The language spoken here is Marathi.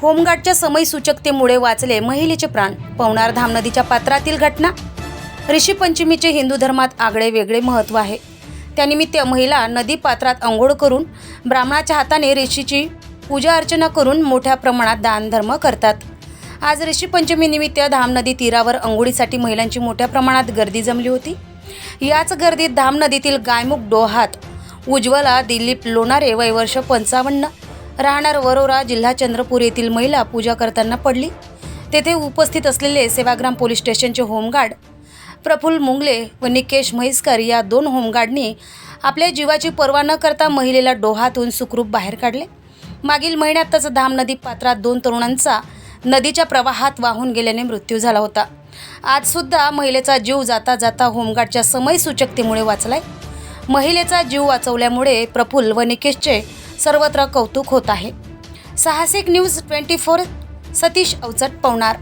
होमगार्डच्या समयसूचकतेमुळे वाचले महिलेचे प्राण. पवनार धाम नदीच्या पात्रातील घटना. ऋषी पंचमीचे हिंदू धर्मात आगळे वेगळे महत्त्व आहे. त्यानिमित्त महिला नदी पात्रात आंघोळ करून ब्राह्मणाच्या हाताने ऋषीची पूजा अर्चना करून मोठ्या प्रमाणात दानधर्म करतात. आज ऋषी पंचमी धाम नदी तीरावर अंघोळीसाठी महिलांची मोठ्या प्रमाणात गर्दी जमली होती. याच गर्दीत धाम नदीतील गायमुख डोहात उज्ज्वला दिलीप लोणारे वय वर्ष पंचावन्न. राहणार वरोरा जिल्हा चंद्रपूर येथील महिला पूजा करताना पडली. तेथे उपस्थित असलेले सेवाग्राम पोलीस स्टेशनचे होमगार्ड प्रफुल्ल मुंगले व निकेश म्हैसकर या दोन होमगार्डनी आपल्या जीवाची पर्वा न करता महिलेला डोहातून सुखरूप बाहेर काढले. मागील महिन्यातच धाम नदी पात्रात दोन तरुणांचा नदीच्या प्रवाहात वाहून गेल्याने मृत्यू झाला होता. आजसुद्धा महिलेचा जीव जाता जाता होमगार्डच्या समयसूचकतेमुळे वाचलाय. महिलेचा जीव वाचवल्यामुळे प्रफुल्ल व निकेशचे सर्वत्र कौतुक होत आहे. Sahasik news twenty four Satish Avchat Pavnar.